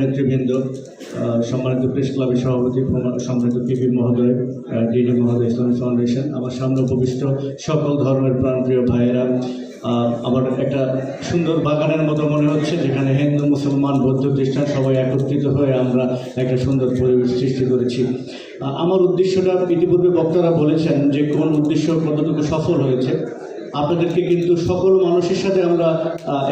নেতৃবৃন্দ সম্মানিত প্রেস ক্লাবের সভাপতি সম্মানিত পিপি মহোদয় ডিডি মহোদয় ইসলামিক ফাউন্ডেশন, আমার সামনে উপবিষ্ট সকল ধর্মের প্রাণপ্রিয় ভাইয়েরা। আমার একটা সুন্দর বাগানের মতো মনে হচ্ছে, যেখানে হিন্দু, মুসলমান, বৌদ্ধ খ্রিস্টান সবাই একত্রিত হয়ে আমরা একটা সুন্দর পরিবেশ সৃষ্টি করেছি। আমার উদ্দেশ্যটা ইতিপূর্বে বক্তারা বলেছেন যে কোন উদ্দেশ্য কতটুকু সফল হয়েছে। আপনাদেরকে কিন্তু সকল মানুষের সাথে আমরা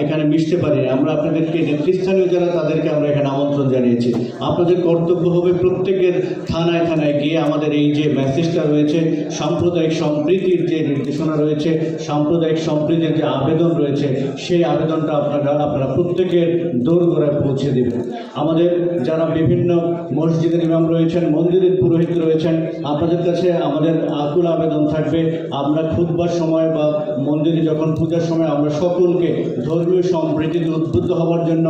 এখানে মিশতে পারি। আমরা আপনাদেরকে নেতৃস্থানীয় যারা, তাদেরকে আমরা এখানে আমন্ত্রণ জানিয়েছি। আপনাদের কর্তব্য হবে প্রত্যেকের থানায় থানায় গিয়ে আমাদের এই যে মেসেজটা রয়েছে, সাম্প্রদায়িক সম্প্রীতির যে নির্দেশনা রয়েছে, সাম্প্রদায়িক সম্প্রীতির যে আবেদন রয়েছে, সেই আবেদনটা আপনারা আপনারা প্রত্যেকের দোরগোড়ায় পৌঁছে দেবেন। আমাদের যারা বিভিন্ন মসজিদের ইমাম রয়েছেন, মন্দিরের পুরোহিত রয়েছেন, আপনাদের কাছে আমাদের আকুল আবেদন থাকবে। আমরা খুদবার সময় বা মন্দিরে যখন পূজার সময় আমরা সকলকে ধর্মীয় সম্প্রীতিতে উদ্বুদ্ধ হওয়ার জন্য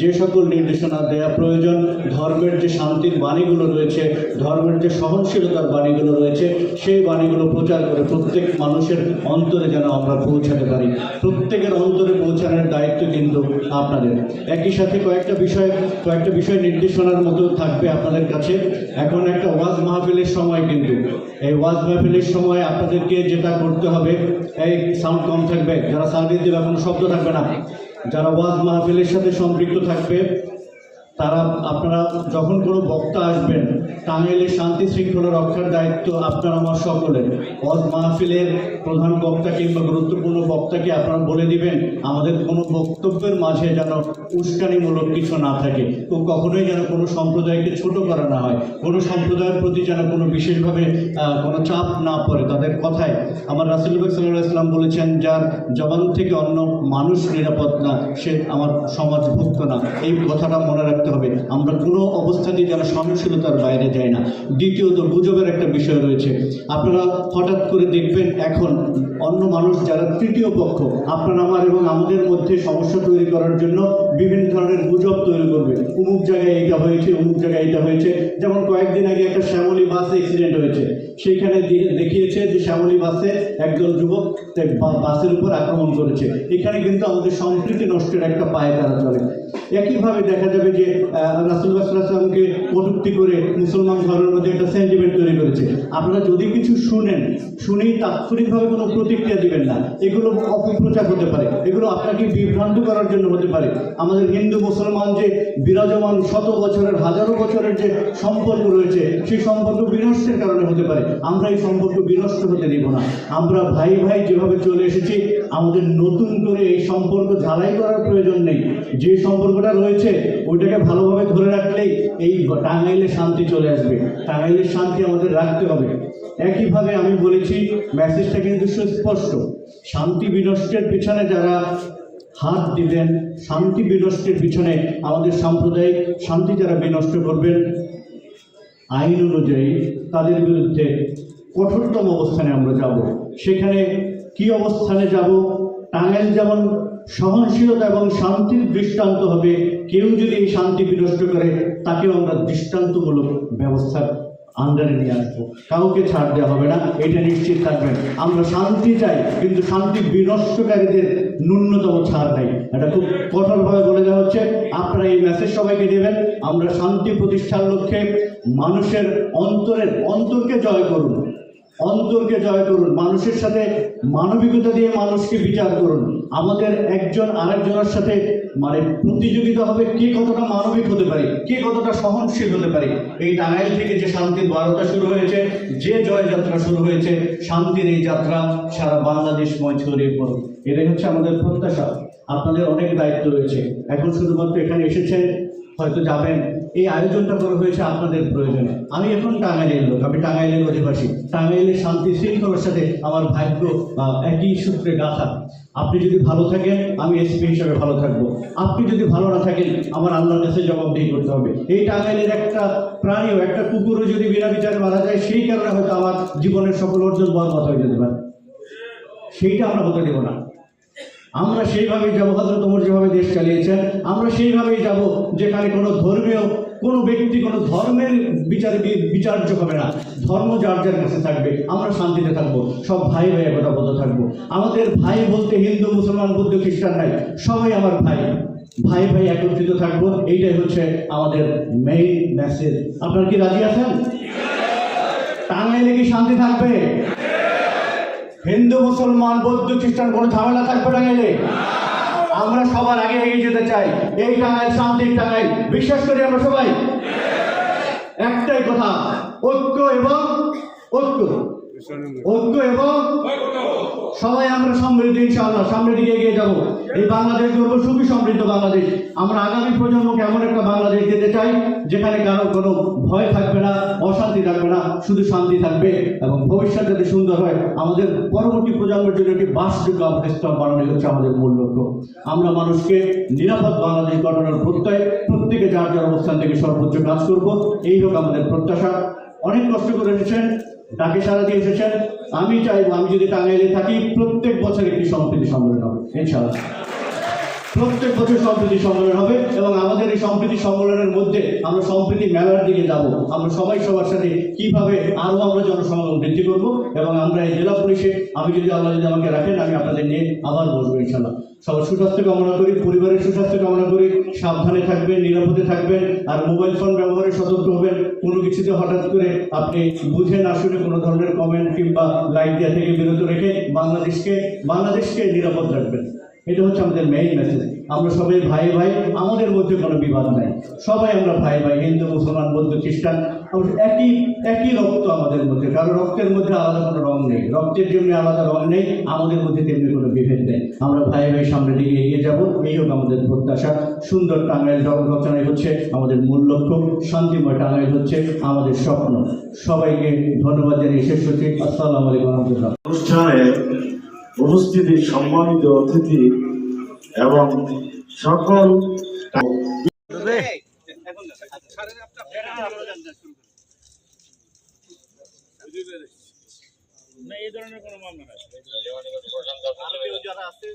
যে সকল নির্দেশনা দেওয়া প্রয়োজন, ধর্মের যে শান্তির বাণীগুলো রয়েছে, ধর্মের যে সহনশীলতার বাণীগুলো রয়েছে, সেই বাণীগুলো প্রচার করে প্রত্যেক মানুষের অন্তরে যেন আমরা পৌঁছাতে পারি। প্রত্যেকের অন্তরে পৌঁছানোর দায়িত্ব কিন্তু আপনাদের। একই সাথে কয়েকটা বিষয় কয়েকটা বিষয় নির্দেশনার মতো থাকবে আপনাদের কাছে। এখন একটা ওয়াজ মাহফিলের সময় কিন্তু। এই ওয়াজ মাহফিলের সময় আপনাদেরকে যেটা করতে হবে, এই সাউন্ড কম থাকবে, যারা সার্ভিস দেবে কোনো শব্দ থাকবে না। যারা ওয়াজ মাহফিলের সাথে সম্পৃক্ত থাকবে তারা আপনারা যখন কোনো বক্তা আসবেন টাঙ্গাইলের শান্তি শৃঙ্খলা রক্ষার দায়িত্ব আপনার আমার সকলের। ওয়াজ মাহফিলের প্রধান বক্তা কিংবা গুরুত্বপূর্ণ বক্তাকে আপনারা বলে দিবেন? আমাদের কোনো বক্তব্যের মাঝে যেন উস্কানিমূলক কিছু না থাকে। তো কখনোই যেন কোনো সম্প্রদায়কে ছোট করা না হয়। কোনো সম্প্রদায়ের প্রতি যেন কোনো বিশেষভাবে কোনো চাপ না পড়ে। তাদের কথায় আমার রাসুলবাগ সাল্লাহ ইসলাম বলেছেন, যার জবান থেকে অন্য মানুষ নিরাপদ না, সে আমার সমাজভুক্ত না। এই কথাটা মনে রাখতে হবে। আমরা কোনো অবস্থাতেই যেন সহনশীলতার বাইরে যাই না। দ্বিতীয়ত গুজবের একটা বিষয় রয়েছে। আপনারা হঠাৎ করে দেখবেন এখন অন্য মানুষ যারা তৃতীয় পক্ষ, আপনার আমার এবং আমাদের মধ্যে সমস্যা তৈরি করার জন্য বিভিন্ন ধরনের গুজব তৈরি করবে। অমুক জায়গায় এইটা হয়েছে, অমুক জায়গায় এইটা হয়েছে। যেমন কয়েকদিন আগে একটা শ্যামলী বাসে অ্যাক্সিডেন্ট হয়েছে। সেইখানে দিয়ে- দেখিয়েছে যে শ্যামলী বাসে একজন যুবক বাসের উপর আক্রমণ করেছে। এখানে কিন্তু আমাদের সম্প্রীতি নষ্টের একটা পায়ে তারা চলে। একইভাবে দেখা যাবে যে রাসুল্লাহ সাল্লামকে কটুক্তি করে মুসলমান ধর্মের মধ্যে একটা সেন্টিমেন্ট তৈরি করেছে। আপনারা যদি কিছু শুনেন, শুনেই তাৎক্ষণিকভাবে কোনো প্রতিক্রিয়া দিবেন না। এগুলো অপপ্রচার হতে পারে। এগুলো আপনাকে বিভ্রান্ত করার জন্য হতে পারে। আমাদের হিন্দু মুসলমান যে বিরাজমান শত বছরের, হাজারো বছরের যে সম্পর্ক রয়েছে, সেই সম্পর্ক বিনষ্টের কারণে হতে পারে। আমরা এই সম্পর্ক বিনষ্ট হতে দিব না। আমরা ভাই ভাই যেভাবে চলে এসেছি, আমাদের নতুন করে এই সম্পর্ক ঝালাই করার প্রয়োজন নেই। যে সম্পর্কটা রয়েছে, ওইটাকে ভালোভাবে ধরে রাখলেই এই টাঙ্গাইলে শান্তি চলে আসবে। টাঙ্গাইলের শান্তি আমাদের রাখতে হবে। একইভাবে আমি বলেছি, মেসেজটা কিন্তু সুস্পষ্ট। শান্তি বিনষ্টের পিছনে যারা হাত দিবেন, শান্তি বিনষ্টের পিছনে আমাদের সাম্প্রদায়িক শান্তি যারা বিনষ্ট করবেন, আইন অনুযায়ী তাদের বিরুদ্ধে কঠোরতম অবস্থানে আমরা যাব। সেখানে কি অবস্থানে যাব? টাঙ্গাইল যেমন সহনশীলতা এবং শান্তির দৃষ্টান্ত হবে, কেউ যদি এই শান্তি বিনষ্ট করে, তাকেও আমরা দৃষ্টান্তমূলক ব্যবস্থার আন্ডারে নিয়ে আসব। কাউকে ছাড় দেওয়া হবে না, এটা নিশ্চিত থাকবেন। আমরা শান্তি চাই, কিন্তু শান্তি বিনষ্টকারীদের ন্যূনতম ছাড় নেই। এটা খুব কঠোরভাবে বলে দেওয়া হচ্ছে। আপনারা এই মেসেজ সবাইকে দেবেন। আমরা শান্তি প্রতিষ্ঠার লক্ষ্যে মানুষের অন্তরের অন্তরকে জয় করুন। অন্তরকে জয় করুন। মানুষের সাথে মানবিকতা দিয়ে মানুষকে বিচার করুন। আমাদের একজন আরেকজনের সাথে মানে প্রতিযোগিতা হবে কে কতটা মানবিক হতে পারে, কে কতটা সহনশীল হতে পারে। এই টাঙ্গাইল থেকে যে শান্তির বারোটা শুরু হয়েছে, যে জয় যাত্রা শুরু হয়েছে, শান্তির এই যাত্রা সারা বাংলাদেশময় ছড়িয়ে পড়ুক। এটাই হচ্ছে আমাদের প্রত্যাশা। আপনাদের অনেক দায়িত্ব রয়েছে। এখন শুধুমাত্র এখানে এসেছেন হয়তো যাবেন। এই আয়োজনটা করা হয়েছে আপনাদের প্রয়োজনে। আমি এখন টাঙ্গাইলের লোক, আমি টাঙ্গাইলের অধিবাসী। টাঙ্গাইলের শান্তি শৃঙ্খলার সাথে আমার ভাগ্য একই সূত্রে গাথা। আপনি যদি ভালো থাকেন, আমি এসপি হিসাবে ভালো থাকব। আপনি যদি ভালো না থাকেন, আমার আল্লাহর কাছে জবাবদিহি করতে হবে। এই টাঙ্গাইলের একটা প্রাণীও, একটা কুকুরও যদি বিনা বিচারে মারা যায়, সেই কারণে হয়তো আমার জীবনের সকল অর্জন বরবাদ হয়ে যেতে পারে। সেইটা আমরা হতে দেব না। আমরা সেইভাবেই যাব। হজরত ওমর যেভাবে দেশ চালিয়েছেন, আমরা সেইভাবেই যাব যেখানে কোনো ধর্মীয়, কোনো ব্যক্তি, কোনো ধর্মের বিচার, বিচার্য হবে না। ধর্ম যার যার কাছে থাকবে, আমরা শান্তিতে থাকব। সব ভাই ভাই একতাবদ্ধ থাকব। আমাদের ভাই বলতে হিন্দু, মুসলমান, বুদ্ধ, খ্রিস্টান নাই, সবাই আমার ভাই। ভাই ভাই একত্রিত থাকব, এইটাই হচ্ছে আমাদের মেইন মেসেজ আপনারা কি রাজি আছেন? টাঙ্গাইলে কি শান্তি থাকবে? হিন্দু, মুসলমান, বৌদ্ধ, খ্রিস্টান, কোনো ঝামেলা থাকবে না গেলে আমরা সবার আগে এগিয়ে যেতে চাই। এই টাঙ্গাইল শান্তির টাঙ্গাইল বিশ্বাস করি আমরা সবাই? একটাই কথা, ঐক্য এবং ঐক্য। ঐক্য এবং সবাই আমরা সমৃদ্ধ, ইনশাআল্লাহ। সামনের দিকে এগিয়ে যাব। এই বাংলাদেশ গর্ব সুখী, সমৃদ্ধ বাংলাদেশ। আমরা আগামী প্রজন্মকে এমন একটা বাংলাদেশ দিতে চাই, যেখানে কারও কোনো ভয় থাকবে না, অশান্তি থাকবে না, শুধু শান্তি থাকবে এবং ভবিষ্যৎ যাতে সুন্দর হয়। আমাদের পরবর্তী প্রজন্মের জন্য একটি বাসযোগ্য স্তর বাড়ানো হচ্ছে আমাদের মূল লক্ষ্য। আমরা মানুষকে নিরাপদ বাংলাদেশ গঠনের প্রত্যয়, প্রত্যেকে যার যার অবস্থান থেকে সর্বোচ্চ কাজ করব। এই হোক আমাদের প্রত্যাশা। অনেক কষ্ট করে এসেছেন। ডাকে সারা দিয়ে এসেছেন। আমি চাইব, আমি যদি টাঙ্গাইলে থাকি, প্রত্যেক বছর একটি সম্প্রীতি সম্মেলন হবে, ইনশাআল্লাহ। প্রত্যেক বছর সম্প্রীতি সম্মেলন হবে এবং আমাদের এই সম্প্রীতি সম্মেলনের মধ্যে আমরা সম্প্রীতি মেলার দিকে যাব। আমরা সবাই সবার সাথে কীভাবে আরও আমরা জনসমাগম বৃদ্ধি করব এবং আমরা এই জেলা পুলিশে, আমি যদি আল্লাহ যদি আমাকে রাখেন, আমি আপনাদের নিয়ে আবার বসবো ইনশাল্লাহ সবার সুস্বাস্থ্য কামনা করি, পরিবারের সুস্বাস্থ্য কামনা করি, সাবধানে থাকবেন, নিরাপদে থাকবেন, আর মোবাইল ফোন ব্যবহারে সতর্ক হবেন। কোনো কিছুতে হঠাৎ করে আপনি বুঝে না শুনে কোনো ধরনের কমেন্ট কিংবা লাইক দেওয়া থেকে বিরত রেখে বাংলাদেশকে বাংলাদেশকে নিরাপদ রাখবেন। এটা হচ্ছে আমাদের মেইন মেসেজ আমরা সবাই ভাই ভাই, আমাদের মধ্যে কোনো বিবাদ নাই। সবাই আমরা ভাই ভাই, হিন্দু, মুসলমান, বৌদ্ধ, খ্রিস্টান আমরা একই একই রক্ত আমাদের মধ্যে। কারও রক্তের মধ্যে আলাদা কোনো রং নেই। রক্তের জন্য আলাদা রং নেই, আমাদের মধ্যে তেমনি কোনো বিভেদ নেই। আমরা ভাই ভাই সামনের দিকে এগিয়ে যাব। এই হোক আমাদের প্রত্যাশা। সুন্দর টাঙ্গাইল রচনাই হচ্ছে আমাদের মূল লক্ষ্য। শান্তিময় টাঙ্গাইল হচ্ছে আমাদের স্বপ্ন। সবাইকে ধন্যবাদ জানিয়ে শেষ করছি। আসসালামু আলাইকুম রহমতুল্লাহ। অনুষ্ঠানে উপস্থিতি সম্মানিত অতিথি এবং সকল এই ধরনের কোনো মামলা নাই। যারা আছে